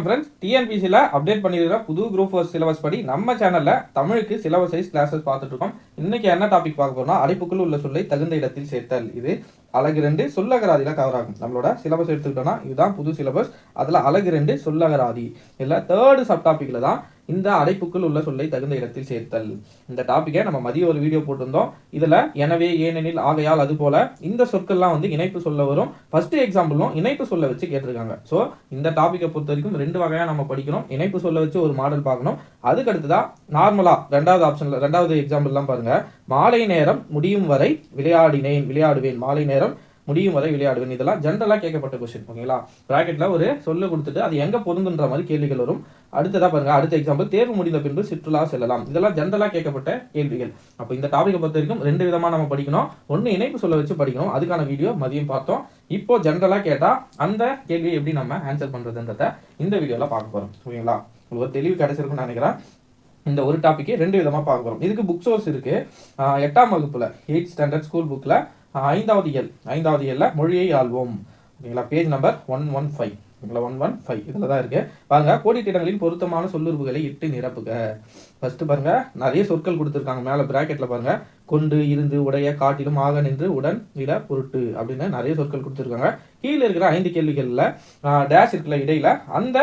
Friends டிஎன்பிசியில் update பண்ணியிருக்கிற புது குரூப் ஃபோர் சிலபஸ் படி நம்ம சேனலில் தமிழுக்கு சிலபஸ் வைஸ் கிளாஸஸ் பார்த்துட்டு இருக்கோம். இன்னைக்கு என்ன டாபிக் பார்க்க போறோம்னா அடைப்புக்குள் உள்ள சொல்லை தகுந்த இடத்தில் சேர்த்தல். இது அழகு ரெண்டு சொல்லகராதியில் கவர் ஆகும். நம்மளோட சிலபஸ் எடுத்துக்கிட்டோம்னா இதுதான் புது சிலபஸ் அதில் அழகு ரெண்டு சொல்லகராதி. இல்லை தேர்டு சப் டாப்பிக்கில் தான் இந்த அடைப்புக்குள் உள்ள சொல்லை தகுந்த இடத்தில் சேர்த்தல். இந்த டாப்பிக்கை நம்ம மதிய ஒரு வீடியோ போட்டிருந்தோம். இதில் எனவே ஏனெனில் ஆகையால் அது போல இந்த சொற்கள்லாம் வந்து இணைப்பு சொல்ல வரும். ஃபர்ஸ்ட் எக்ஸாம்பிளும் இணைப்பு சொல்ல வச்சு கேட்டிருக்காங்க. ஸோ இந்த டாப்பிக்கை பொறுத்த வரைக்கும் ரெண்டு வகையாக நம்ம படிக்கணும். இணைப்பு சொல்ல வச்சு ஒரு மாடல் பார்க்கணும். அதுக்கு அடுத்ததான் நார்மலாக ரெண்டாவது ஆப்ஷனில் ரெண்டாவது எக்ஸாம்பிள்லாம் பாருங்கள் மாலை நேரம் முடியும் வரை விளையாடினேன் விளையாடுவேன். மாலை நேரம் முடியும் வரை விளையாடுவேன். இதெல்லாம் ஜென்ரலாக கேட்கப்பட்ட கொஸ்டின் ஓகேங்களா ப்ராக்கெட்டில் ஒரு சொல்லு கொடுத்துட்டு அது எங்கே பொருந்துன்ற மாதிரி கேள்விகள் வரும். அடுத்ததாக பாருங்க அடுத்த எக்ஸாம்பிள் தேர்வு முடிந்த பின்பு சுற்றுலா செல்லலாம். இதெல்லாம் ஜென்ரலாக கேட்கப்பட்ட கேள்விகள். அப்போ இந்த டாபிக்கை பொறுத்த வரைக்கும் ரெண்டு விதமாக நம்ம படிக்கணும். ஒன்று இணைப்பு சொல்ல வச்சு படிக்கணும். அதுக்கான வீடியோ மதியம் பார்த்தோம். இப்போ ஜென்ரலாக கேட்டால் அந்த கேள்வியை எப்படி நம்ம ஆன்சர் பண்ணுறதுன்றத இந்த வீடியோவில் பார்க்க போகிறோம் ஓகேங்களா உங்களுக்கு ஒரு தெளிவு கிடைச்சிருக்குன்னு நினைக்கிறேன். இந்த ஒரு டாப்பிக்கே ரெண்டு விதமாக பார்க்க போகிறோம் இதுக்கு புக் சோர்ஸ் இருக்குது எட்டாம் வகுப்பில் எயிட் ஸ்டாண்டர்ட் ஸ்கூல் புக்கில் ஐந்தாவது இயல் ஐந்தாவது இயலில் மொழியை ஆள்வோம். ஓகேங்களா? Page number one one five ஓகேங்களா? ஒன் ஒன் ஃபைவ் இதில் தான் இருக்கு. பாருங்க கோடிட்டிடங்களின் பொருத்தமான சொல்லுறுப்புகளை இட்டு நிரப்புக. ஃபர்ஸ்ட் பாருங்க நிறைய சொற்கள் கொடுத்துருக்காங்க. மேலே பிராக்கெட்ல பாருங்க கொண்டு இருந்து உடைய காட்டிலும் ஆக நின்று உடன் இட பொருட்டு அப்படின்னு நிறைய சொற்கள் கொடுத்துருக்காங்க. கீழே இருக்கிற ஐந்து கேள்விகளில் டேஷ் இருக்கிற இடையில அந்த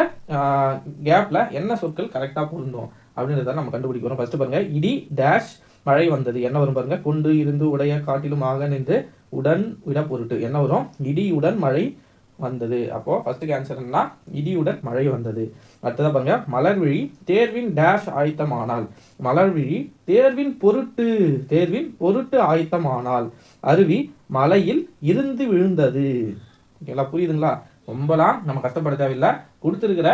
கேப்ல என்ன சொற்கள் கரெக்டாக பொருந்தும் அப்படின்றத நம்ம கண்டுபிடிக்கிறோம் ஃபஸ்ட்டு ஃபர்ஸ்ட் பாருங்க இடி டேஷ் மழை வந்தது. என்ன வரும் பாருங்க? கொண்டு இருந்து உடைய காட்டிலும் ஆக நின்று உடன் விட பொருட்டு. என்ன வரும்? இடியுடன் மழை வந்தது. அப்போ ஃபர்ஸ்ட்டுக்கு ஆன்சர் என்ன இடியுடன் மழை வந்தது. அடுத்ததாக பாருங்க மலர்விழி தேர்வின் டேஷ் ஆயத்தமானால். மலர்விழி தேர்வின் பொருட்டு தேர்வின் பொருட்டு ஆயத்தமானால். அருவி மலையில் இருந்து விழுந்தது. ஓகேங்களா புரியுதுங்களா? ரொம்பலாம் நம்ம கஷ்டப்பட தேவையில்லை. கொடுத்துருக்கிற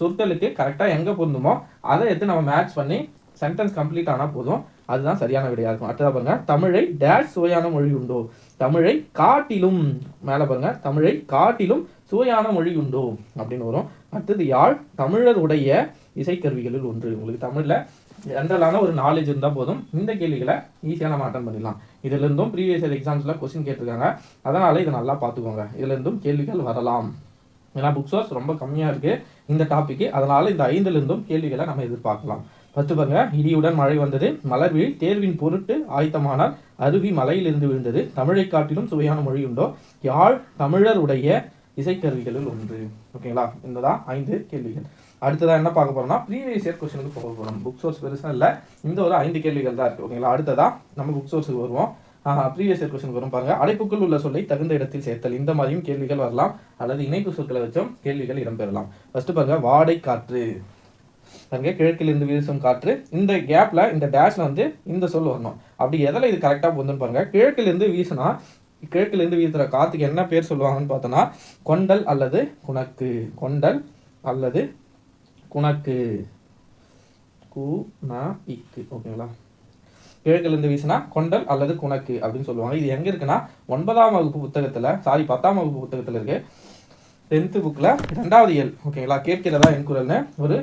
சொற்களுக்கு கரெக்டாக எங்கே பொருந்துமோ அதை எடுத்து நம்ம மேட்ச் பண்ணி சென்டென்ஸ் கம்ப்ளீட் ஆனால் போதும். அதுதான் சரியான விடையா இருக்கும். அடுத்ததா பாருங்க தமிழை டேஷ் சுவையான மொழி உண்டோ? தமிழை காட்டிலும் மேலே பாருங்க தமிழை காட்டிலும் சுவையான மொழி உண்டோ? அப்படின்னு வரும். அடுத்தது யாழ் தமிழருடைய இசைக்கருவிகளில் ஒன்று. உங்களுக்கு தமிழில் ஜென்ரலான ஒரு நாலேஜ் இருந்தால் போதும். இந்த கேள்விகளை ஈஸியாக நம்ம அட்டன் பண்ணிடலாம். இதுலேருந்தும் ப்ரீவியஸ் இயர் எக்ஸாம்ஸில் கொஸ்டின் கேட்டிருக்காங்க. அதனால் இதை நல்லா பார்த்துக்கோங்க. இதுலேருந்தும் கேள்விகள் வரலாம். ஏன்னா புக் சோர்ஸ் ரொம்ப கம்மியாக இருக்குது இந்த டாப்பிக்கு அதனால் இந்த ஐந்துலேருந்தும் கேள்விகளை நம்ம எதிர்பார்க்கலாம். பத்துபங்க இடியுடன் மழை வந்தது. மலர்விழி தேர்வின் பொருட்டு ஆயத்தமானால் அருவி மலையிலிருந்து விழுந்தது. தமிழை காட்டிலும் சுவையான மொழி உண்டோ? யாழ் தமிழருடைய இசைக்கருவிகளில் ஒன்று. ஓகேங்களா? இந்ததான் ஐந்து கேள்விகள். அடுத்ததான் என்ன பார்க்க போறோம்னா ப்ரீவியஸ் இயர் கொஸ்டினுக்கு போக போறோம். புக் சோர்ஸ் பெருசாக இல்லை. இந்த ஒரு ஐந்து கேள்விகள் தான் இருக்கு. ஓகேங்களா? அடுத்ததா நம்ம புக் சோர்ஸுக்கு வருவோம். ப்ரீவியஸ் இயர் கொஸ்டின் வரும் பாருங்க. அடைப்புக்குள் உள்ள சொல்லை தகுந்த இடத்தில் சேர்த்தல். இந்த மாதிரியும் கேள்விகள் வரலாம். அல்லது இணைப்பு சொற்களை வச்சும் கேள்விகள் இடம்பெறலாம். ஃபர்ஸ்ட் பாருங்க வாடை காற்று பாருங்க கிழக்கிலிருந்து வீசும் காற்று இந்த கேப்ல இந்த டேஷ்ல வந்து இந்த சொல் வரணும். அப்படி எதில் இது கரெக்டாக வந்துன்னு பாருங்க கிழக்கிலிருந்து வீசினா கிழக்கிலிருந்து வீசுற காத்துக்கு என்ன பேர் சொல்லுவாங்கன்னு பார்த்தோன்னா கொண்டல் அல்லது குணக்கு. கொண்டல் அல்லது குணக்கு. கு ந இக்கு ஓகேங்களா கிழக்கிலிருந்து வீசினா கொண்டல் அல்லது குணக்கு அப்படின்னு சொல்லுவாங்க. இது எங்க இருக்குன்னா ஒன்பதாம் வகுப்பு புத்தகத்துல சாரி பத்தாம் வகுப்பு புத்தகத்துல இருக்கு. டென்த்து புக்கில் ரெண்டாவது இயல் ஓகேங்களா கேட்கிறதா என் குரல்னு ஒரு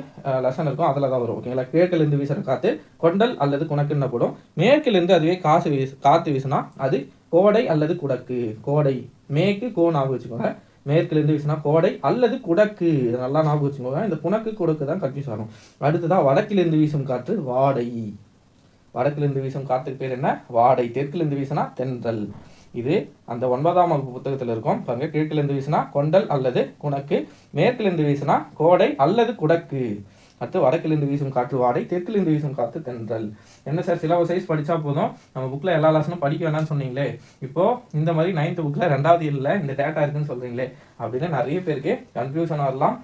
லெசன் இருக்கும். அதில் தான் வரும் ஓகேங்களா கிழக்கிலிருந்து வீசுகிற காற்று கொண்டல் அல்லது குணக்குன்னு போடும் மேற்கிலிருந்து அதுவே காசு வீசு காற்று வீசுனா அது கோடை அல்லது குடக்கு. கோடை. மேற்கு கோ ஞாபகம் வச்சுக்கோங்க. மேற்கிலிருந்து வீசினா கோடை அல்லது குடக்கு. இதை நல்லா ஞாபகம் வச்சுக்கோங்க. இந்த குணக்கு குடக்கு தான் கன்ஃபியூஸ் ஆகும் அடுத்ததான் வடக்கிலிருந்து வீசும் காற்று வாடை. வடக்கிலிருந்து வீசும் காற்றுக்கு பேர் என்ன? வாடை. தெற்கிலிருந்து வீசினா தென்றல். இது அந்த ஒன்பதாம் வகுப்பு புத்தகத்தில் இருக்கும். பாருங்க கிழக்கிலிருந்து வீசினா கொண்டல் அல்லது குணக்கு மேற்கிலிருந்து வீசினா கோடை அல்லது குடக்கு. அடுத்து வடக்கிலிருந்து வீசும் காற்று வாடை தெற்கிலிருந்து வீசும் காற்று தென்றல். என்ன சார் சிலபஸ் சைஸ் படித்தா போதும்? நம்ம புக்கில் எல்லா லெசனும் படிக்க வேணாம்னு சொன்னீங்களே. இப்போது இந்த மாதிரி நைன்த் புக்கில் ரெண்டாவது இல்லை இந்த டேட்டா இருக்குன்னு சொல்கிறீங்களே அப்படின்னு நிறைய பேருக்கு கன்ஃபியூஷன் வரலாம்.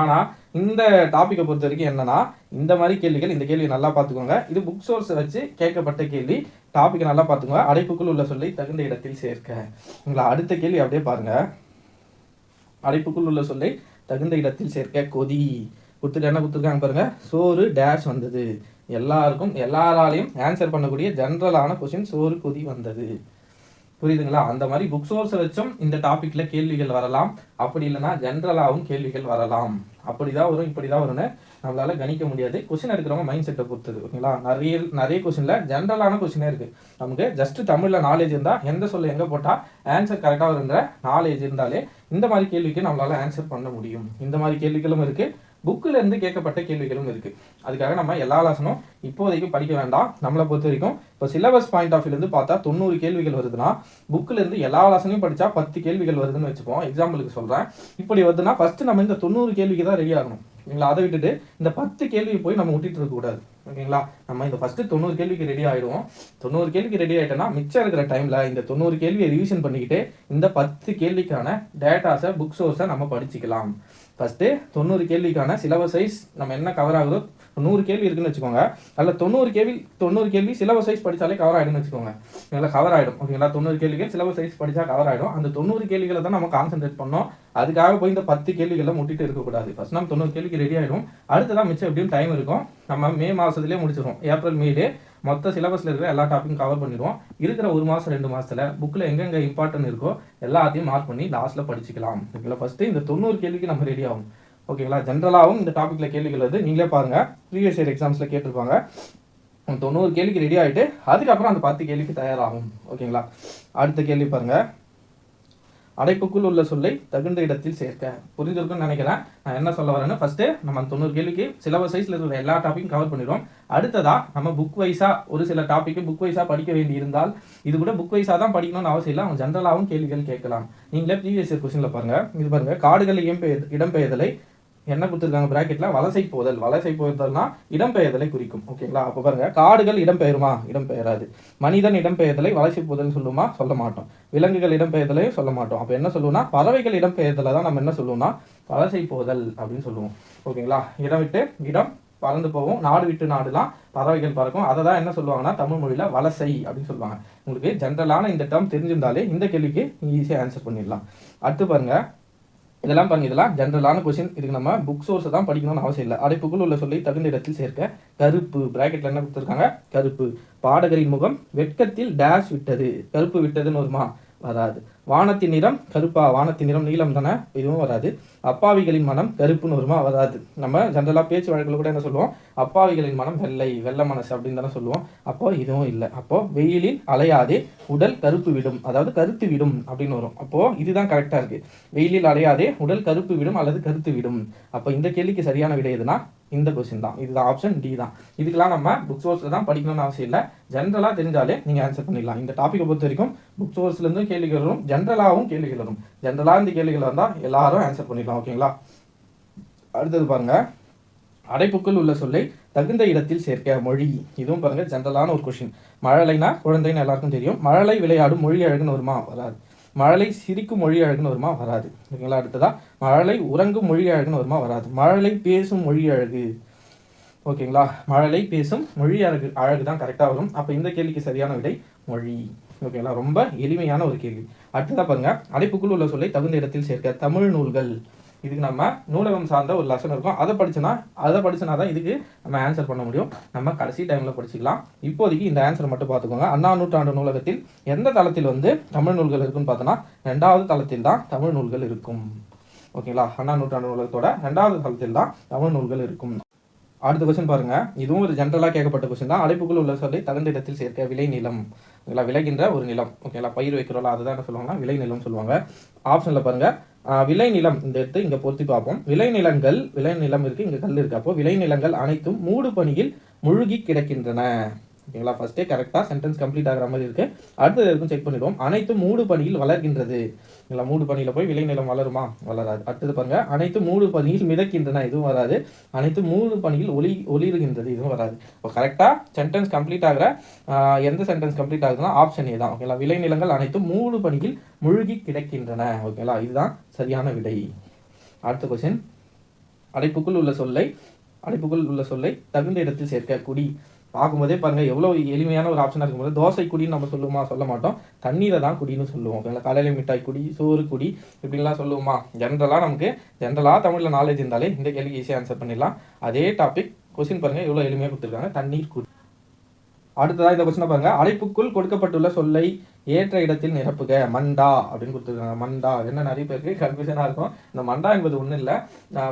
ஆனால் இந்த டாப்பிக்கை பொறுத்த வரைக்கும் என்னன்னா இந்த மாதிரி கேள்விகள் இந்த கேள்வி நல்லா பார்த்துக்கோங்க. இது புக் சோர்ஸ் வச்சு கேட்கப்பட்ட கேள்வி. டாப்பிக்கை நல்லா பார்த்துக்கோங்க. அடைப்புக்குள் உள்ள சொல்லை தகுந்த இடத்தில் சேர்க்க. உங்களை அடுத்த கேள்வி அப்படியே பாருங்க. அடைப்புக்குள் உள்ள சொல்லை தகுந்த இடத்தில் சேர்க்க கொதி. கொடுத்துட்டு என்ன கொடுத்துருக்காங்க பாருங்க. சோறு டேஷ் வந்தது. எல்லாருக்கும் எல்லாராலையும் ஆன்சர் பண்ணக்கூடிய ஜென்ரலான கொஸ்டின் சோறு கொதி வந்தது. புரியுதுங்களா? அந்த மாதிரி புக் சோர்ஸை வச்சும் இந்த டாபிக்ல கேள்விகள் வரலாம். அப்படி இல்லைன்னா ஜென்ரலாகவும் கேள்விகள் வரலாம். அப்படிதான் வரும் இப்படிதான் வரும்னு நம்மளால கணிக்க முடியாது. கொஸ்டின் எடுக்கிறவங்க மைண்ட் செட்டை பொறுத்தது ஓகேங்களா? நிறைய நிறைய கொஸ்டின்ல ஜென்ரலான கொஸ்டினே இருக்கு. நமக்கு ஜஸ்ட் தமிழ்ல நாலேஜ் இருந்தா எந்த சொல்ல எங்க போட்டா ஆன்சர் கரெக்டாக வருன்ற நாலேஜ் இருந்தாலே இந்த மாதிரி கேள்விக்கு நம்மளால ஆன்சர் பண்ண முடியும். இந்த மாதிரி கேள்விகளும் இருக்கு. புக்கில் இருந்து கேட்கப்பட்ட கேள்விகளும் இருக்குது அதுக்காக நம்ம எல்லா லெசனும் இப்போதைக்கு படிக்க வேண்டாம். நம்மளை பொறுத்த வரைக்கும் இப்போ சிலபஸ் பாயிண்ட் ஆஃப் வியூலேருந்து பார்த்தா தொண்ணூறு கேள்விகள் வருதுன்னா புக்கில் இருந்து எல்லா லெசனையும் படித்தா பத்து கேள்விகள் வருதுன்னு வச்சுப்போம். எக்ஸாம்பிளுக்கு சொல்கிறேன் இப்படி வருதுன்னா ஃபஸ்ட்டு நம்ம இந்த தொண்ணூறு கேள்விக்கு தான் ரெடி ஆகணும். ஓகேங்களா? அதை விட்டுட்டு இந்த பத்து கேள்வியை போய் நம்ம விட்டுட்டு இருக்கக்கூடாது ஓகேங்களா? நம்ம இந்த ஃபஸ்ட்டு தொண்ணூறு கேள்விக்கு ரெடி ஆயிடுவோம். தொண்ணூறு கேள்விக்கு ரெடி ஆயிட்டோம்னா மிச்சம் இருக்கிற டைம்ல இந்த தொண்ணூறு கேள்வியை ரிவிஷன் பண்ணிக்கிட்டு இந்த பத்து கேள்விக்கான டேட்டாஸை புக் சோர்ஸை நம்ம படிச்சுக்கலாம். ஃபஸ்ட்டு தொண்ணூறு கேள்விக்கான சிலபஸ் சைஸ் நம்ம என்ன கவர் ஆகுதோ நூறு கேள்வி இருக்குன்னு வச்சுக்கோங்க. அதில் தொண்ணூறு கேள்வி தொண்ணூறு கேள்வி சிலபஸ் சைஸ் படித்தாலே கவர் ஆகிடும்னு வச்சுக்கோங்க. நல்லா கவர் ஆகிடும் ஓகேங்களா தொண்ணூறு கேள்விகள் சிலபஸ் சைஸ் படித்தா கவர் ஆகிடும் அந்த தொண்ணூறு கேள்விகளை தான் நம்ம கான்சென்ட்ரேட் பண்ணோம். அதுக்காக போய் இந்த பத்து கேள்விகளை முட்டிட்டு இருக்கக்கூடாது ஃபர்ஸ்ட் நம்ம தொண்ணூறு கேள்விக்கு ரெடி ஆகிடும் அடுத்ததான் மிச்சம் எப்படியும் டைம் இருக்கும். நம்ம மே மாதத்துலேயே முடிச்சிடும் ஏப்ரல் மேலே மொத்த சிலபஸில் இருக்கிற எல்லா டாப்பிக்கும் கவர் பண்ணிடுவோம். இருக்கிற ஒரு மாதம் ரெண்டு மாதத்தில் புக்கில் எங்கெங்கே இம்பார்ட்டன்ட் இருக்கோ எல்லாத்தையும் மார்க் பண்ணி லாஸ்ட்டில் படிச்சுக்கலாம். ஓகேங்களா ஃபஸ்ட்டு இந்த தொண்ணூறு கேள்விக்கு நம்ம ரெடி ஆகும் ஓகேங்களா? ஜென்ரலாகவும் இந்த டாப்பிக்கில் கேள்விகள் வந்து நீங்களே பாருங்கள் ப்ரீவியஸ் இயர் எக்ஸாம்ஸில் கேட்டிருப்பாங்க. தொண்ணூறு கேள்விக்கு ரெடி ஆகிட்டு அதுக்கப்புறம் அந்த பத்து கேள்விக்கு தயாராகும். ஓகேங்களா? அடுத்த கேள்வி பாருங்கள் அடைப்புக்குள் உள்ள சொல்லை தகுந்த இடத்தில் சேர்க்க. புரிஞ்சிருக்கும்னு நினைக்கிறேன். நான் என்ன சொல்ல வரேன்னு ஃபஸ்ட்டு நம்ம தொண்ணூறு கேள்விக்கு சிலபஸ் சைஸில் இருக்கிற எல்லா டாப்பிக்கும் கவர் பண்ணிடுவோம் அடுத்ததாக நம்ம புக் வைஸாக ஒரு சில டாப்பிக்கு புக் வைஸாக படிக்க வேண்டி இருந்தால் இது கூட புக் வைஸாக தான் படிக்கணும்னு அவசியம் இல்லை. அவங்க ஜென்ரலாகவும் கேள்விகள் கேட்கலாம். நீங்களே ப்ரீவியஸ் இயர் கொஸ்டினில் பாருங்கள் இது பாருங்கள் காடுகள் இடம்பெயர் இடம்பெயர்தலை என்ன கொடுத்துருக்காங்க? பிராக்கெட்ல வலசை போதல். வலசை போதல்னா இடம்பெயர்தலை குறிக்கும். ஓகேங்களா அப்போ பாருங்க காடுகள் இடம்பெயருமா? இடம்பெயராது. மனிதன் இடம்பெயர்தலை வலசை போதல் சொல்லுமா? சொல்ல மாட்டோம். விலங்குகள் இடம்பெயர்தலையும் சொல்ல மாட்டோம். அப்போ என்ன சொல்லுவோம்னா பறவைகள் இடம்பெயர்தலை தான் நம்ம என்ன சொல்லுவோம்னா வலசை போதல் அப்படின்னு சொல்லுவோம். ஓகேங்களா இடம் விட்டு இடம் பறந்து போகும். நாடு விட்டு நாடுலாம் பறவைகள் பறக்கும். அதை தான் என்ன சொல்லுவாங்கன்னா தமிழ் மொழியில் வலசை அப்படின்னு சொல்லுவாங்க. உங்களுக்கு ஜென்ரலான இந்த டேர்ம் தெரிஞ்சிருந்தாலே இந்த கேள்விக்கு ஈஸியாக ஆன்சர் பண்ணிடலாம். அடுத்து பாருங்கள் இதெல்லாம் பாருங்க இதெல்லாம் ஜென்ரலான கொஸ்டின் இதுக்கு நம்ம புக் சோர்ஸ் தான் படிக்கணும்னு அவசியம் இல்லை. அடைப்புக்குள் உள்ள சொல்லி தகுந்த இடத்தில் சேர்க்க கருப்பு பிராக்கெட்ல என்ன கொடுத்துருக்காங்க? கருப்பு. பாடகரின் முகம் வெட்கத்தில் டேஷ் விட்டது. கருப்பு விட்டதுன்னு வருமா? வராது. வானத்தின் நிறம் கருப்பா வானத்தின் நிறம் நீலம் தானே? இதுவும் வராது. அப்பாவிகளின் மனம் கருப்புன்னு வருமா? வராது. நம்ம ஜென்ரலாக பேச்சு வழக்கில் கூட என்ன சொல்லுவோம்? அப்பாவிகளின் மனம் வெள்ளை வெள்ளை மனசு அப்படின்னு தானே சொல்லுவோம். அப்போ இதுவும் இல்லை. அப்போ வெயிலில் அலையாதே உடல் கருப்பு விடும். அதாவது கருத்து விடும் அப்படின்னு வரும். அப்போ இதுதான் கரெக்டா இருக்கு. வெயிலில் அலையாதே உடல் கருப்பு விடும் அல்லது கருத்து விடும். அப்போ இந்த கேள்விக்கு சரியான விடை எதுனா? இந்த கொஸ்டின் தான். இதுதான் ஆப்ஷன் டி தான். இதுக்கெல்லாம் நம்ம புக் சோர்ஸ்ல தான் படிக்கணும்னு அவசியம் இல்லை. ஜென்ரலாக தெரிஞ்சாலே நீங்க ஆன்சர் பண்ணிடலாம். இந்த டாப்பிக்கை பொறுத்த வரைக்கும் புக் சோர்ஸ்ல கேள்விகளும் ஜென்ரலாகவும் கேள்விகள் வரும். ஜென்ரலாக இந்த கேள்விகள் வந்தால் எல்லாரும் ஆன்சர் பண்ணிடலாம் ஓகேங்களா அடுத்தது பாருங்க. அடைப்புக்குள் உள்ள சொல்லை தகுந்த இடத்தில் சேர்க்க மொழி. இதுவும் பாருங்க ஜென்ரலான ஒரு கொஷின் மழலைனா குழந்தைன்னு எல்லாருக்கும் தெரியும். மழலை விளையாடும் மொழி அழகுன்னு வருமா? வராது. மழலை சிரிக்கும் மொழி அழகுன்னு வருமா? வராது. ஓகேங்களா? அடுத்ததா மழலை உறங்கும் மொழி அழகுன்னு வருமா? வராது. மழலை பேசும் மொழி அழகு. ஓகேங்களா? மழலை பேசும் மொழி அழகு அழகு தான் கரெக்டாக வரும். அப்போ இந்த கேள்விக்கு சரியான விடை மொழி. ஓகேங்களா? ரொம்ப எளிமையான ஒரு கேள்வி. அடுத்ததாக பாருங்க. அடைப்புக்குள் உள்ள சொல்லை தகுந்த இடத்தில் சேர்க்க தமிழ் நூல்கள். இதுக்கு நம்ம நூலகம் சார்ந்த ஒரு லெசன் இருக்கும். அதை படிச்சுனா அதை படிச்சுனா தான் இதுக்கு நம்ம ஆன்சர் பண்ண முடியும். நம்ம கடைசி டைமில் படிச்சுக்கலாம். இப்போதைக்கு இந்த ஆன்சர் மட்டும் பார்த்துக்கோங்க. அண்ணா நூற்றாண்டு நூலகத்தில் எந்த தளத்தில் வந்து தமிழ் நூல்கள் இருக்குன்னு பார்த்தோன்னா ரெண்டாவது தளத்தில் தான் தமிழ் நூல்கள் இருக்கும். ஓகேங்களா? அண்ணா நூற்றாண்டு நூலகத்தோட ரெண்டாவது தளத்தில் தான் தமிழ் நூல்கள் இருக்கும். அடுத்த கொஸ்டின் பாருங்க. இதுவும் ஒரு ஜென்ரலாக கேட்கப்பட்ட கொஸ்டின் தான். அடைப்புக்குள் உள்ள சொல்லி தகுந்த இடத்தில் சேர்க்க விளை நிலம். ஓகேங்களா விளைகின்ற ஒரு நிலம். ஓகேங்களா பயிர் வைக்கிறோம்ல அதுதான் என்ன சொல்லுவாங்கன்னா விளை நிலம் சொல்லுவாங்க. ஆப்ஷனில் பாருங்க. விளை நிலம். இந்த எடுத்து இங்கே பொருத்தி பார்ப்போம். விளை நிலங்கள் விளை நிலம் இருக்கு இங்கே கல் இருக்கு. அப்போ விளை நிலங்கள் அனைத்தும் மூடு பணியில் முழுகி கிடக்கின்றன. ஓகேங்களா? ஃபஸ்ட்டே கரெக்டாக சென்டென்ஸ் கம்ப்ளீட் ஆகிற மாதிரி இருக்கு. அடுத்தது இருக்கும் செக் பண்ணிடுவோம். அனைத்து மூடு பணியில் வளர்கின்றது. இல்லை மூடு பணியில் போய் விளைநிலம் வளருமா? வளராது. அடுத்தது பாருங்க. அனைத்து மூடு பணியில் மிதக்கின்றன இதுவும் வராது. அனைத்து மூடு பணியில் ஒளி ஒளிருகின்றது இதுவும் வராது. இப்போ கரெக்டாக சென்டென்ஸ் கம்ப்ளீட் ஆகிற எந்த சென்டென்ஸ் கம்ப்ளீட் ஆகுதுன்னா ஆப்ஷன் ஏ தான். ஓகேங்களா? விளைநிலங்கள் அனைத்தும் மூடு பணியில் முழுகி கிடக்கின்றன. ஓகேங்களா? இதுதான் சரியான விடை. அடுத்த கொஸ்டின் அடைப்புக்குள் உள்ள சொல்லை அடைப்புக்குள் உள்ள சொல்லை தகுந்த இடத்தில் சேர்க்க குடி பார்க்கும்போதே பாருங்கள் எவ்வளோ எளிமையான ஒரு ஆப்ஷனாக இருக்கும்போது தோசை குடின்னு நம்ம சொல்லுவோமா சொல்ல மாட்டோம். தண்ணீரை தான் குடின்னு சொல்லுவோம். ஓகேங்களா காலையில மிட்டாய் குடி சோறு குடி இப்படின்லாம் சொல்லுவோமா? ஜென்ரலாக நமக்கு ஜென்ரலாக தமிழில் நாலேஜ் இருந்தாலே இந்த கேள்விக்கு ஈஸியாக ஆன்சர் பண்ணிடலாம். அதே டாபிக் கொஸ்டின் பாருங்கள் எவ்வளோ எளிமையாக கொடுத்துருக்காங்க. தண்ணீர் குடி. அடுத்ததாக இந்த கொஸ்டினை பாருங்கள் அழைப்புக்குள் கொடுக்கப்பட்டுள்ள சொல்லை ஏற்ற இடத்தில் நிரப்புக மண்டா அப்படின்னு கொடுத்துருக்காங்க. மண்டா என்ன நிறைய பேருக்கு கன்ஃபியூஷனாக இருக்கும். இந்த மண்டா என்பது ஒன்றும் இல்லை.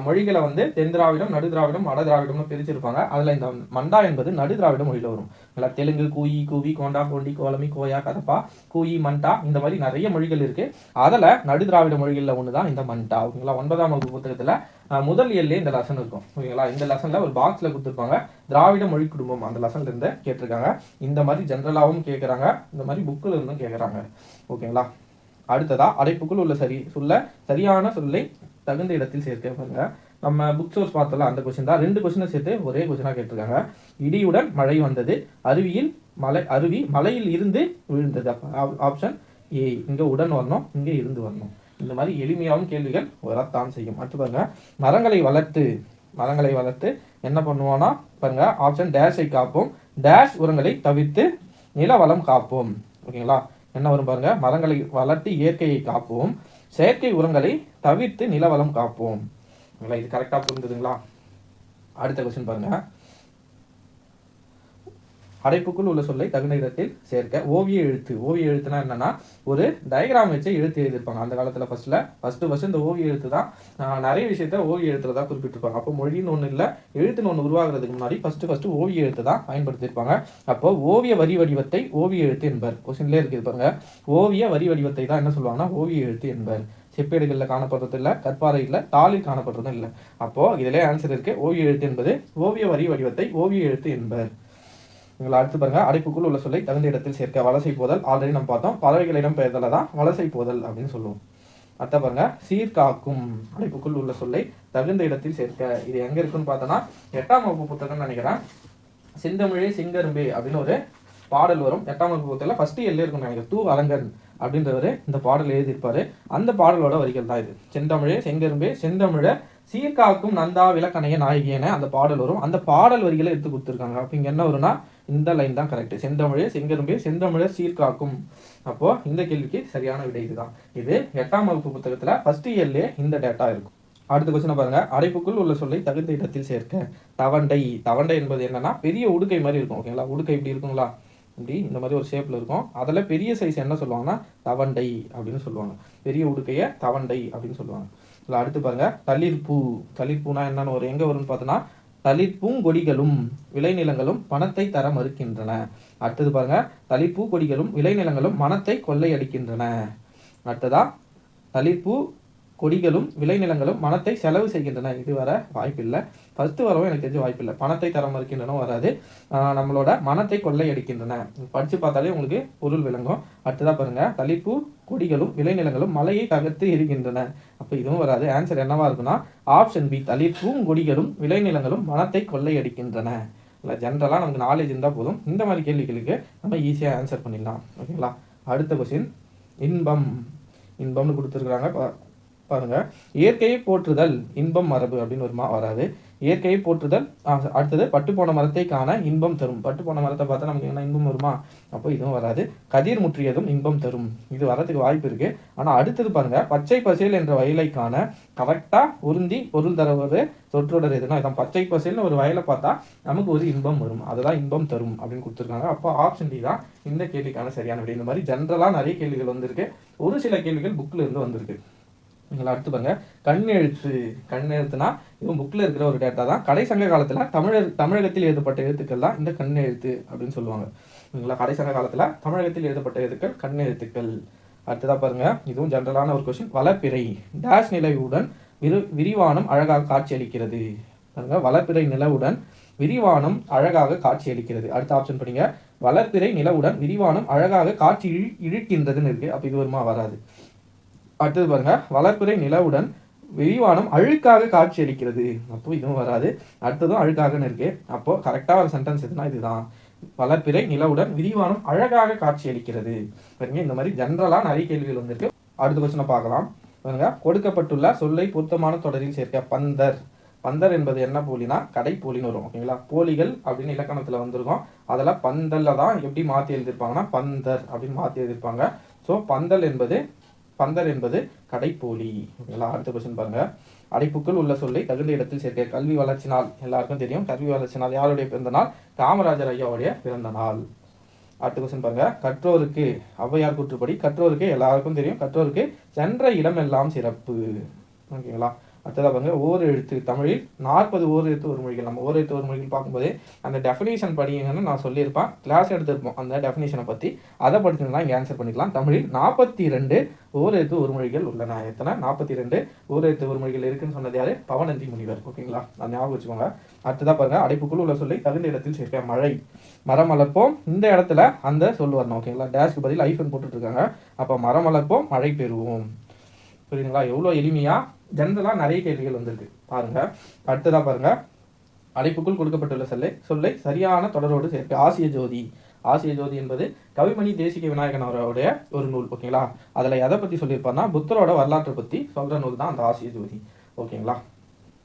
மொழிகளை வந்து தென் திராவிடம் நடு திராவிடம் வட திராவிடம்னு பிரிச்சிருப்பாங்க. அதில் இந்த மண்டா என்பது நடு திராவிட மொழியில் வரும். நல்லா தெலுங்கு கூயி கூவி கோண்டா கோண்டி கோலமி கோயா கதப்பா கூயி மண்டா இந்த மாதிரி நிறைய மொழிகள் இருக்குது அதில் நடு திராவிட மொழிகளில் ஒன்று தான் இந்த மண்டா. ஓகேங்களா? ஒன்பதாம் வகுப்பு புத்தகத்தில் முதல் இயல்லே இந்த லெசன் இருக்கும். ஓகேங்களா இந்த லெசனில் ஒரு பாக்ஸில் கொடுத்துருப்பாங்க. திராவிட மொழி குடும்பம் அந்த லெசன்லேருந்து கேட்டிருக்காங்க. இந்த மாதிரி ஜென்ரலாகவும் கேட்குறாங்க இந்த மாதிரி புக்கில் இருந்தும் கேட்குறாங்க ஓகேங்களா? அடுத்ததா அடைப்புக்குள் உள்ள சரி சொல்ல சரியான சொல்லை தகுந்த இடத்தில் சேர்க்க பாருங்க. நம்ம புக் சோர்ஸ் பார்த்தல அந்த கொஸ்டின் தான். ரெண்டு கொஸ்டினை சேர்த்து ஒரே கொஸ்டினாக கேட்டிருக்காங்க. இடியுடன் மழை வந்தது. அருவியில் மலை அருவி மலையில் இருந்து விழுந்தது. ஆப்ஷன் ஏ இங்கே உடன் வரணும் இங்கே இருந்து வரணும். இந்த மாதிரி எளிமையாகவும் கேள்விகள் வரத்தான் செய்யும். அடுத்து பாருங்க மரங்களை வளர்த்து மரங்களை வளர்த்து என்ன பண்ணுவோம்னா பாருங்க ஆப்ஷன் டேஷை காப்போம். டேஷ் உரங்களை தவிர்த்து நிலவளம் காப்போம். ஓகேங்களா? என்ன வரும் பாருங்க மரங்களை வளர்த்து இயற்கையை காப்போம். செயற்கை உரங்களை தவிர்த்து நிலவளம் காப்போம். ஓகேங்களா? இது கரெக்டாக புரிஞ்சுதுங்களா? அடுத்த கொஸ்டின் பாருங்க. அடைப்புக்குள் உள்ள சொல்லை தகுந்த இடத்தில் சேர்க்க. ஓவிய எழுத்து. ஓவிய எழுத்துனா என்னன்னா ஒரு டயக்ராம் வச்சு எழுத்து எழுதியிருப்பாங்க. அந்த காலத்துல ஃபர்ஸ்ட்ல ஃபர்ஸ்ட் ஃபர்ஸ்ட் இந்த ஓவிய எழுத்து தான் நிறைய விஷயத்த ஓவிய எழுத்துல தான் குறிப்பிட்டிருப்பாங்க. அப்போ மொழின்னு ஒன்று இல்லை எழுத்துன்னு ஒன்று உருவாகிறதுக்கு முன்னாடி ஃபர்ஸ்ட் ஃபர்ஸ்ட் ஓவிய எழுத்து தான் பயன்படுத்தியிருப்பாங்க. அப்போ ஓவிய வரி வடிவத்தை ஓவிய எழுத்து என்பர். கொஸ்டின்லேயே இருக்குது பாருங்க. ஓவிய வரி வடிவத்தை தான் என்ன சொல்லுவாங்கன்னா ஓவிய எழுத்து என்பர். செப்பேடுகளில் காணப்படுறது இல்லை கற்பாறை இல்லை தாளில் காணப்படுறதும் இல்லை. அப்போ இதிலே ஆன்சர் இருக்கு. ஓவிய எழுத்து என்பது ஓவிய வரி வடிவத்தை ஓவிய எழுத்து என்பர். நீங்கள் அடுத்து பாருங்க. அடைப்புக்குள் உள்ள சொல்லை தகுந்த இடத்தில் சேர்க்க வலசை போதல் ஆல்ரெடி நம்ம பார்த்தோம். பறவைகளிடம் பெயர்தல தான் வலசை போதல் அப்படின்னு சொல்லுவோம். அடுத்த பாருங்க. சீர்காக்கும் அடைப்புக்குள் உள்ள சொல்லை தகுந்த இடத்தில் சேர்க்க. இது எங்க இருக்குன்னு பார்த்தோன்னா எட்டாம் வகுப்பு புத்தகம்னு நினைக்கிறேன். செந்தமிழே சிங்கரும்பே அப்படின்னு ஒரு பாடல் வரும். எட்டாம் வகுப்பு புத்தகத்தில் ஃபர்ஸ்ட் எல்லே இருக்கும் நினைக்கிறேன். தூ அலங்கன் அப்படின்றவர் இந்த பாடல் எழுதியிருப்பாரு. அந்த பாடலோட வரிகள் தான் இது. செந்தமிழே செங்கரும்பே செந்தமிழ சீர்காக்கும் நந்தா விளக்கணைய நாயகியன அந்த பாடல் வரும். அந்த பாடல் வரிகளை எடுத்து கொடுத்துருக்காங்க. அப்போ இங்க என்ன வரும்னா இந்த லைன் தான் கரெக்ட் செந்தமிழே செங்கரும்பே செந்தமிழை சீர்காக்கும் அப்போ இந்த கேள்விக்கு சரியான விடை இதுதான். இது எட்டாம் வகுப்பு புத்தகத்துல ஃபர்ஸ்ட் இயர்லயே இந்த டேட்டா இருக்கும். அடுத்த கொஸ்டின் பாருங்க. அடைப்புக்குள் உள்ள சொல்லை தகுந்த இடத்தில் சேர்க்க. தவண்டை. தவண்டை என்பது என்னன்னா பெரிய உடுக்கை மாதிரி இருக்கும். ஓகேங்களா உடுக்கை இப்படி இருக்குங்களா? இப்படி இந்த மாதிரி ஒரு ஷேப்ல இருக்கும். அதில் பெரிய சைஸ் என்ன சொல்லுவாங்கன்னா தவண்டை அப்படின்னு சொல்லுவாங்க. பெரிய உடுக்கைய தவண்டை அப்படின்னு சொல்லுவாங்க. இல்லை அடுத்து பாருங்க. தளிர்பூ தளிர்பூனா என்னன்னு ஒரு எங்க வரும்னு பார்த்தோன்னா தளிர்பூங்கொடிகளும் விளைநிலங்களும் பணத்தை தர மறுக்கின்றன. அடுத்தது பாருங்க. தளிர்பூ கொடிகளும் விளைநிலங்களும் மனத்தை கொள்ளையடிக்கின்றன. அடுத்ததா? தளிர்பூ கொடிகளும் விளைநிலங்களும் மனத்தை செலவு செய்கின்றன. இது வர வாய்ப்பில்லை. ஃபஸ்ட்டு வரவும் எனக்கு தெரிஞ்ச வாய்ப்பில்லை. பணத்தை தர மறுக்கின்றன வராது. நம்மளோட மனத்தை கொள்ளையடிக்கின்றன. படித்து பார்த்தாலே உங்களுக்கு பொருள் விளங்கும். அடுத்ததாக பாருங்கள் தளிப்பு கொடிகளும் விளைநிலங்களும் மலையை தகர்த்து எரிகின்றன. அப்போ இதுவும் வராது. ஆன்சர் என்னவா இருக்குன்னா ஆப்ஷன் பி தளிர்பூம் கொடிகளும் விளைநிலங்களும் மனத்தை கொள்ளையடிக்கின்றன. இல்லை ஜென்ரலாக நமக்கு நாலேஜ் இருந்தால் போதும். இந்த மாதிரி கேள்விகளுக்கு நம்ம ஈஸியாக ஆன்சர் பண்ணிடலாம். ஓகேங்களா? அடுத்த கொஸ்டின் இன்பம். இன்பம்னு கொடுத்துருக்குறாங்க. பாருங்கள் பாருங்க. இயற்கையை போற்றுதல் இன்பம் மரபு அப்படின்னு வருமா வராது. இயற்கையை போற்றுதல் ஆ, அடுத்தது பட்டு போன மரத்தை காண இன்பம் தரும். பட்டு போன மரத்தை பார்த்தா நமக்கு என்ன இன்பம் வருமா? அப்போ இதுவும் வராது. கதிர் முற்றியதும் இன்பம் தரும். இது வரதுக்கு வாய்ப்பு இருக்குது ஆனால் அடுத்தது பாருங்கள் பச்சை பசேல் என்ற வயலை காண கரெக்டாக உருந்தி பொருள் தருவது சொற்றொடர் எதுனா இதான். பச்சை பசேல்னு ஒரு வயலை பார்த்தா நமக்கு ஒரு இன்பம் வரும். அதுதான் இன்பம் தரும் அப்படின்னு கொடுத்துருக்காங்க. அப்போ ஆப்ஷன் டி தான் இந்த கேள்விக்கான சரியான விடை. இந்த மாதிரி ஜென்ரலாக நிறைய கேள்விகள் வந்திருக்கு. ஒரு சில கேள்விகள் புக்கில் இருந்து வந்திருக்கு. நீங்களா அடுத்து பாருங்க. கண்ணெழுத்து கண்ணெழுத்துனா இதுவும் புக்கில் இருக்கிற ஒரு டேட்டா தான். கடை சங்க காலத்தில் தமிழர் தமிழகத்தில் எழுதப்பட்ட எழுத்துக்கள் தான் இந்த கண்ணெழுத்து அப்படின்னு சொல்லுவாங்க. நீங்களா கடை சங்க காலத்தில் தமிழகத்தில் எழுதப்பட்ட எழுத்துக்கள் கண்ணெழுத்துக்கள் அடுத்ததாக பாருங்க. இதுவும் ஜென்ரலான ஒரு கொஸ்டின் வளப்பிறை டேஷ் நிலையுடன் விரு விரிவானம் அழகாக காட்சியளிக்கிறது. பாருங்க. வளப்பிறை நிலவுடன் விரிவானம் அழகாக காட்சியளிக்கிறது. அடுத்த ஆப்ஷன் படிங்க. வளர்பிறை நிலவுடன் விரிவானம் அழகாக காட்சி இழு- இழுக்கின்றதுன்னு இருக்கு. அப்போ இது வருமா? வராது. அடுத்தது பாருங்க. வளர்ப்புறை நிலவுடன் விரிவானம் அழுக்காக காட்சியளிக்கிறது. அப்போ இதுவும் வராது. அடுத்ததும் அழுக்காகன்னு இருக்கு. அப்போ கரெக்டாக ஒரு சென்டென்ஸ் எதுனா இதுதான். வளர்ப்பிறை நிலவுடன் விரிவானம் அழகாக காட்சியளிக்கிறது. பாருங்க இந்த மாதிரி ஜென்ரலாக நிறைய கேள்விகள் வந்திருக்கு. அடுத்த கொஸ்டினை பார்க்கலாம். பாருங்க. கொடுக்கப்பட்டுள்ள சொல்லை பொருத்தமான தொடரில் சேர்க்க பந்தர். பந்தர் என்பது என்ன போலினா கடை போலின்னு வரும். ஓகேங்களா போலிகள் அப்படின்னு இலக்கணத்தில் வந்திருக்கும். அதில் பந்தல்ல தான் எப்படி மாற்றி எழுதியிருப்பாங்கன்னா பந்தர் அப்படின்னு மாற்றி எழுதியிருப்பாங்க. ஸோ பந்தல் என்பது பந்தர் என்பது கடைப்போலி. ஓகேங்களா அடுத்த கொஸ்டின் பாருங்க. அடைப்புக்குள் உள்ள சொல்லை தகுந்த இடத்தில் சேர்க்க கல்வி வளர்ச்சி நாள் எல்லாருக்கும் தெரியும். கல்வி வளர்ச்சி நாள் யாருடைய பிறந்த நாள் காமராஜர் ஐயாவுடைய பிறந்த நாள் அடுத்த கொஸ்டின் பாருங்க. கற்றோருக்கு ஔவையார் கூற்றுப்படி கற்றோருக்கு எல்லாருக்கும் தெரியும். கற்றோருக்கு சென்ற இடமெல்லாம் சிறப்பு. ஓகேங்களா? அடுத்ததாக பாருங்கள் ஓர் எழுத்து தமிழில் நாற்பது ஓர் எழுத்து ஒரு மொழிகள். நம்ம ஓர் எழுத்து ஒரு மொழிகள் பார்க்கும்போது அந்த டெஃபினேஷன் படிங்கன்னு நான் சொல்லியிருப்பேன். கிளாஸ் எடுத்திருப்போம். அந்த டெஃபினேஷனை பற்றி அதை படிச்சிருந்தா இங்கே ஆன்சர் பண்ணிக்கலாம். தமிழில் நாற்பத்தி ரெண்டு ஓர் எழுத்து ஒரு மொழிகள் உள்ளன. எத்தனை? நாற்பத்தி ரெண்டு ஓர் எழுத்து ஒரு மொழிகள் இருக்குன்னு சொன்னது யார்? பவனந்தி முனிவர். ஓகேங்களா நான் ஞாபகம் வச்சுக்கோங்க. அடுத்ததாக பாருங்கள் அடைப்புக்குள் உள்ள சொல்லி தகுந்த இடத்தில் சேர்க்க மழை. மரம் வளர்ப்போம். இந்த இடத்துல அந்த சொல் வரணும். ஓகேங்களா டேஷ்க்கு பதில் ஐஃபன் போட்டுட்ருக்காங்க அப்போ மரம் வளர்ப்போம். மழை பெறுவோம். புரியுதுங்களா? எவ்வளோ எளிமையாக ஜென்ரலாக நிறைய கேள்விகள் வந்திருக்கு. பாருங்க. அடுத்ததாக பாருங்க. அடைப்புக்குள் கொடுக்கப்பட்டுள்ள சொல்லை சொல்லை சரியான தொடரோடு சேர்க்க ஆசிய ஜோதி. ஆசிய ஜோதி என்பது கவிமணி தேசிக விநாயகன் அவருடைய ஒரு நூல் ஓகேங்களா? அதில் எதை பற்றி சொல்லியிருப்பாருன்னா புத்தரோட வரலாற்றை பற்றி சொல்கிற நூல் தான் அந்த ஆசிய ஜோதி ஓகேங்களா?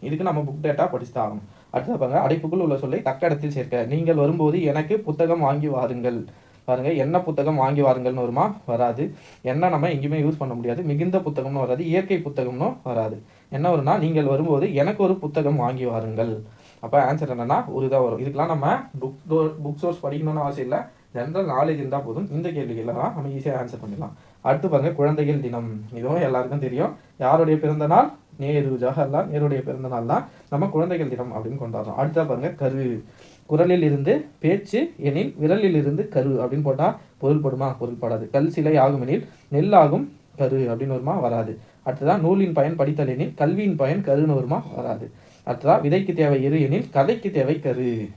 இதுக்கு நம்ம புக் டேட்டா படிச்சு தான் ஆகணும். அடுத்தது பாருங்க. அடைப்புக்குள் உள்ள சொல்லை தக்க இடத்தில் சேர்க்க. நீங்கள் வரும்போது எனக்கு புத்தகம் வாங்கி வாருங்கள். பாருங்க என்ன புத்தகம் வாங்கி வாருங்கள்னு வருமா? வராது. என்ன நம்ம எங்கேயுமே யூஸ் பண்ண முடியாது. மிகுந்த புத்தகம்னு வராது. இயற்கை புத்தகம்னு வராது. என்ன வரும்னா நீங்கள் வரும்போது எனக்கு ஒரு புத்தகம் வாங்கி வாருங்கள். அப்போ ஆன்சர் என்னன்னா ஒரு இதாக வரும். இதுக்கெலாம் நம்ம புக் புக் சோர்ஸ் படிக்கணும்னு அவசியம் இல்லை. ஜென்ரல் நாலேஜ் இருந்தால் போதும். இந்த கேள்விகளெல்லாம் நம்ம ஈஸியாக ஆன்சர் பண்ணிடலாம். அடுத்து பாருங்கள் குழந்தைகள் தினம். இதுவும் எல்லாருக்கும் தெரியும். யாருடைய பிறந்த நாள்? நேரு ஜவஹர்லால் நேருடைய பிறந்த நாள் தான் நம்ம குழந்தைகள் தினம் அப்படின்னு கொண்டாடுறோம். அடுத்தா பாருங்க கரு. குரலில் இருந்து பேச்சு எனில் விரலில் இருந்து கரு அப்படின்னு போட்டால் பொருள்படுமா? பொருள்படாது. கல் சிலை ஆகும் எனில் நெல்லாகும் கரு அப்படின்னு வருமா வராது. அடுத்ததான் நூலின் பயன் படித்தல் எனில் கல்வியின் பயன் கருன்னு வருமா வராது. அடுத்ததான் விதைக்கு தேவை எரு எனில் கதைக்கு தேவை கரு.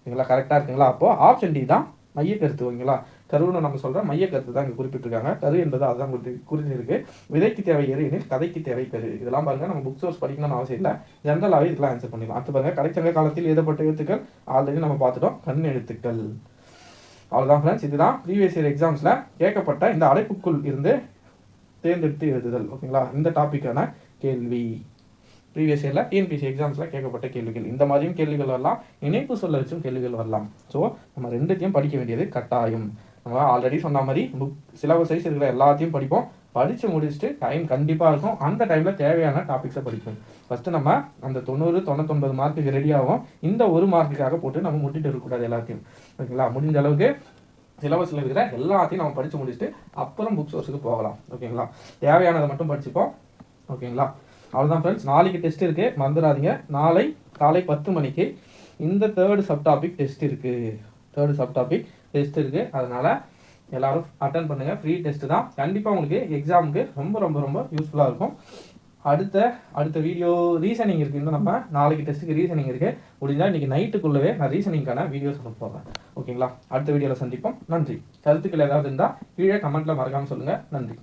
ஓகேங்களா கரெக்டாக இருக்குங்களா? அப்போது ஆப்ஷன் டி தான் மைய கருத்து ஓகேங்களா? கருன்னு நம்ம சொல்கிற மைய கருத்து தான் இங்கே குறிப்பிட்டிருக்காங்க. கரு என்பது அதுதான் குறித்து குறிஞ்சிருக்கு. விதைக்கு தேவை எரு கதைக்கு தேவை கரு இதெல்லாம் பாருங்க நம்ம புக் சோர்ஸ் படிக்கணும்னு அவசியம் இல்லை. ஜென்ரலாகவே இதுக்கெல்லாம் ஆன்சர் பண்ணிடலாம். அடுத்து பாருங்க கடைச்சங்க காலத்தில் எழுதப்பட்ட எழுத்துக்கள் ஆல்ரெடி நம்ம பார்த்துட்டோம். கண் எழுத்துக்கள். அவ்வளோதான் ஃப்ரெண்ட்ஸ் இதுதான் ப்ரீவியஸ் இயர் எக்ஸாம்ஸில் கேட்கப்பட்ட இந்த அடைப்புக்குள் இருந்து தேர்ந்தெடுத்து எழுதுதல். ஓகேங்களா? இந்த டாப்பிக்கான கேள்வி. ப்ரீவியஸ் இயரில் டிஎன்பிசி எக்ஸாம்ஸில் கேட்கப்பட்ட கேள்விகள். இந்த மாதிரியும் கேள்விகள் வரலாம். இணைப்பு சொல்ல வச்சும் கேள்விகள் வரலாம். ஸோ நம்ம ரெண்டுத்தையும் படிக்க வேண்டியது கட்டாயம். நம்ம ஆல்ரெடி சொன்ன மாதிரி புக் சிலபஸ் சைஸ் இருக்கிற எல்லாத்தையும் படிப்போம். படித்து முடிச்சுட்டு டைம் கண்டிப்பாக இருக்கும். அந்த டைமில் தேவையான டாபிக்ஸை படிப்போம். ஃபஸ்ட்டு நம்ம அந்த தொண்ணூறு தொண்ணூத்தொன்பது மார்க்குக்கு ரெடியாகும் இந்த ஒரு மார்க்குக்காக போட்டு நம்ம முட்டிட்டு இருக்கக்கூடாது எல்லாத்தையும். ஓகேங்களா? முடிஞ்ச அளவுக்கு சிலபஸில் இருக்கிற எல்லாத்தையும் நம்ம படித்து முடிச்சுட்டு அப்புறம் புக் சோர்ஸுக்கு போகலாம். ஓகேங்களா? தேவையானதை மட்டும் படிச்சுப்போம். ஓகேங்களா? அவ்வளோதான் ஃப்ரெண்ட்ஸ் நாளைக்கு டெஸ்ட் இருக்குது மறந்துடாதீங்க. நாளை காலை பத்து மணிக்கு இந்த தேர்டு சப் டாபிக் டெஸ்ட் இருக்குது தேர்டு சப் டாபிக் டெஸ்ட் இருக்குது அதனால் எல்லாரும் அட்டன் பண்ணுங்கள் ஃப்ரீ டெஸ்ட்டு தான். கண்டிப்பாக உங்களுக்கு எக்ஸாமுக்கு ரொம்ப ரொம்ப ரொம்ப யூஸ்ஃபுல்லாக இருக்கும். அடுத்த அடுத்த வீடியோ ரீசனிங் இருக்குது இன்னும் நம்ம நாளைக்கு டெஸ்ட்டுக்கு ரீசனிங் இருக்குது முடிஞ்சால் இன்றைக்கி நைட்டுக்குள்ளவே நான் ரீசனிங்கான வீடியோஸ் அனுப்ப போகிறேன் ஓகேங்களா அடுத்த வீடியோவில் சந்திப்போம். நன்றி. கருத்துக்கள் ஏதாவது இருந்தால் கீழே கமெண்ட்டில் மறக்காமல் சொல்லுங்கள் நன்றி.